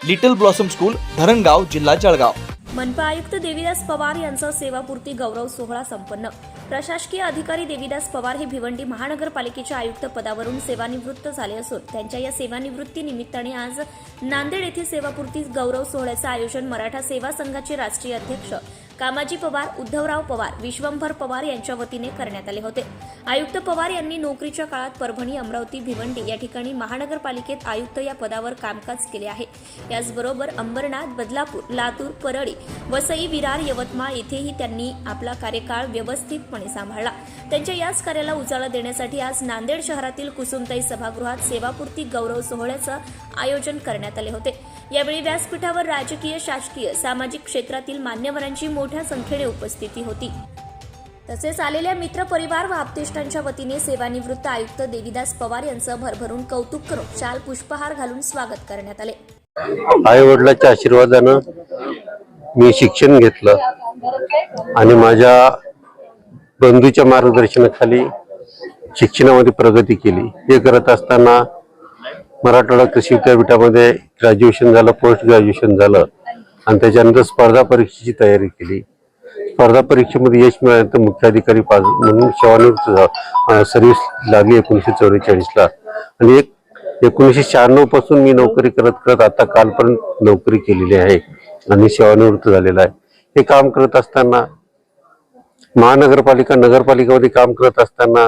Little blossom school Dharangaon जिल्हा जळगाव. मनपा आयुक्त देवीदास पवार यांचा सेवापूर्ती गौरव सोहळा संपन्न. प्रशासकीय अधिकारी देवीदास पवार हे भिवंडी महानगरपालिकेच्या आयुक्त पदावरून सेवानिवृत्त झाले असून त्यांच्या या सेवानिवृत्ती निमित्ताने आज नांदेड येथे सेवापूर्ती गौरव सोहळ्याचं आयोजन मराठा सेवा संघाचे राष्ट्रीय अध्यक्ष कामाजी पवार उद्धवराव पवार विश्वंभर पवार यांच्या वतीने करण्यात आले होते. आयुक्त पवार यांनी नोकरीच्या काळात परभणी अमरावती भिवंडी या ठिकाणी महानगरपालिकेत आयुक्त या पदावर कामकाज केले आहे. याचबरोबर अंबरनाथ बदलापूर लातूर परळी वसई विरार यवतमाळ येथेही त्यांनी आपला कार्यकाळ व्यवस्थितपणे सांभाळला. त्यांच्या याच कार्याला उजाळा देण्यासाठी आज नांदेड शहरातील कुसुमताई सभागृहात सेवापूर्ती गौरव सोहळ्याचं आयोजन करण्यात आले होते. यावेळी व्यासपीठावर राजकीय शासकीय सामाजिक क्षेत्रातील मान्यवरांची मोठ्या संख्येने उपस्थिती होती. तसेच आलेल्या मित्र परिवार व आप्तेष्टांच्या वतीने सेवानिवृत्त आयुक्त देवीदास पवार यांचं भरभरून कौतुक करून शाल पुष्पहार घालून स्वागत करण्यात आले. आई वडिलाच्या आशीर्वादानं मी शिक्षण घेतलं आणि माझ्या बंधूच्या मार्गदर्शनाखाली शिक्षणामध्ये प्रगती केली. हे करत असताना मराठवाडा कृषी विद्यापीठामध्ये ग्रॅज्युएशन झालं पोस्ट ग्रॅज्युएशन झालं आणि त्याच्यानंतर स्पर्धा परीक्षेची तयारी केली. स्पर्धा परीक्षेमध्ये यश मिळाल्यानंतर मुख्याधिकारी पास म्हणून सेवानिवृत्त सर्व्हिस लागली एकोणीसशे चौवेचाळीसला. आणि एक एकोणीसशे शहाण्णवपासून मी नोकरी करत करत आता कालपर्यंत नोकरी केलेली आहे आणि सेवानिवृत्त झालेला आहे. हे काम करत असताना महानगरपालिका नगरपालिकामध्ये काम करत असताना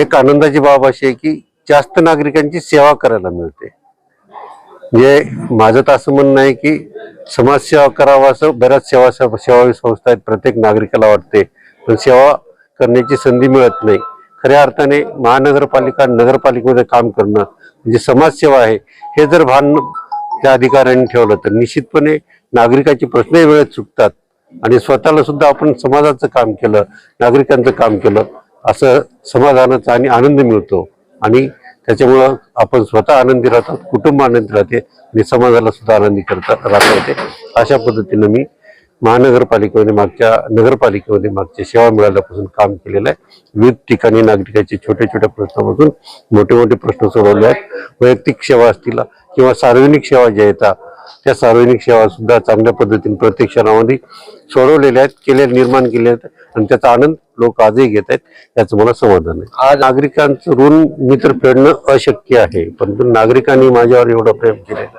एक आनंदाची बाब अशी आहे की जास्त नागरिकांची सेवा करायला मिळते. जे माझं तर असं म्हणणं आहे की समाजसेवा करावं असं बऱ्याच सेवा सेवा संस्था आहेत प्रत्येक नागरिकाला वाटते. पण सेवा करण्याची संधी मिळत नाही. खऱ्या अर्थाने महानगरपालिका नगरपालिकेमध्ये काम करणं म्हणजे समाजसेवा आहे. हे जर भान त्या अधिकाऱ्यांनी ठेवलं तर निश्चितपणे नागरिकाचे प्रश्नही वेळेत चुकतात आणि स्वतःला सुद्धा आपण समाजाचं काम केलं नागरिकांचं काम केलं असं समाधानाचा आणि आनंद मिळतो. आणि त्याच्यामुळं आपण स्वतः आनंदी राहतात कुटुंब आनंदी राहते आणि समाजाला सुद्धा आनंदी करता राहता येते. अशा पद्धतीनं मी महानगरपालिकेमध्ये मागच्या नगरपालिकेमध्ये मागच्या सेवा मिळाल्यापासून काम केलेलं आहे. विविध ठिकाणी नागरिकाचे छोट्या छोट्या प्रश्नापासून मोठे मोठे प्रश्न सोडवले आहेत. वैयक्तिक सेवा असतील किंवा सार्वजनिक सेवा ज्या येतात त्या सार्वजनिक सेवा सुद्धा चांगल्या पद्धतीने प्रत्येक क्षणामध्ये सोडवलेल्या आहेत केले निर्माण केले आहेत आणि त्याचा आनंद लोक आजही घेत आहेत याचं मला समाधान आहे आज नागरिकांचं ऋण मी तर फेडणं अशक्य आहे परंतु नागरिकांनी माझ्यावर एवढं प्रेम केलेलं.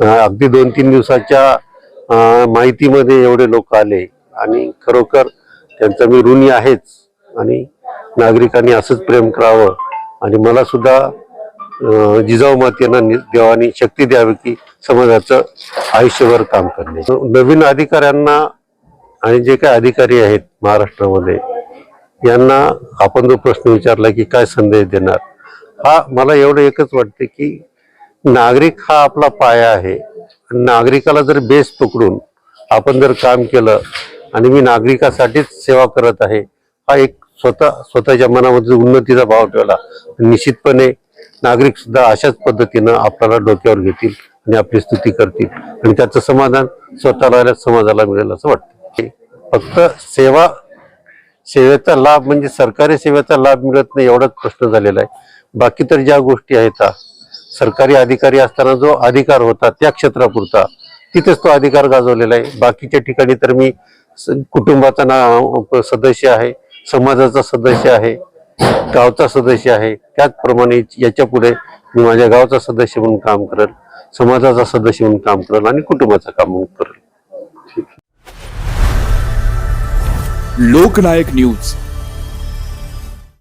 अं, अगदी दोन तीन दिवसाच्या माहितीमध्ये एवढे लोक आले आणि खरोखर त्यांचा मी ऋणी आहेच आणि नागरिकांनी असंच प्रेम करावं आणि मला सुद्धा जिजाऊ मातेनं नि- देवानी शक्ती द्यावी की समाजाचं आयुष्यभर काम करणे. नवीन अधिकाऱ्यांना आणि जे काही अधिकारी आहेत महाराष्ट्रामध्ये यांना आपण जो प्रश्न विचारला की काय संदेश देणार हा मला एवढं एकच वाटते की नागरिक हा आपला पाया आहे. नागरिकाला जर बेस पकडून आपण जर काम केलं आणि मी नागरिकासाठीच सेवा करत आहे हा एक स्वतः स्वतःच्या मनामध्ये उन्नतीचा भाव ठेवला. निश्चितपणे नागरिक सुद्धा अशाच पद्धतीनं आपल्याला डोक्यावर घेतील आणि आपली स्तुती करतील आणि त्याचं समाधान स्वतःला समाजाला मिळेल असं वाटतं. फक्त सेवा सेवेचा लाभ म्हणजे सरकारी सेवेचा लाभ मिळत नाही एवढाच प्रश्न झालेला आहे. बाकी तर ज्या गोष्टी आहेत सरकारी अधिकारी असताना जो अधिकार होता त्या क्षेत्रापुरता तिथेच तो अधिकार गाजवलेला आहे. बाकीच्या ठिकाणी तर मी स- कुटुंबाचा ना सदस्य आहे समाजाचा सदस्य आहे गावचा सदस्य आहे. त्याचप्रमाणे याच्यापुढे मी माझ्या गावचा सदस्य म्हणून काम करेल समाजाचा सदस्य म्हणून काम करेल आणि कुटुंबाचं काम म्हणून करेल. लोकनायक न्यूज.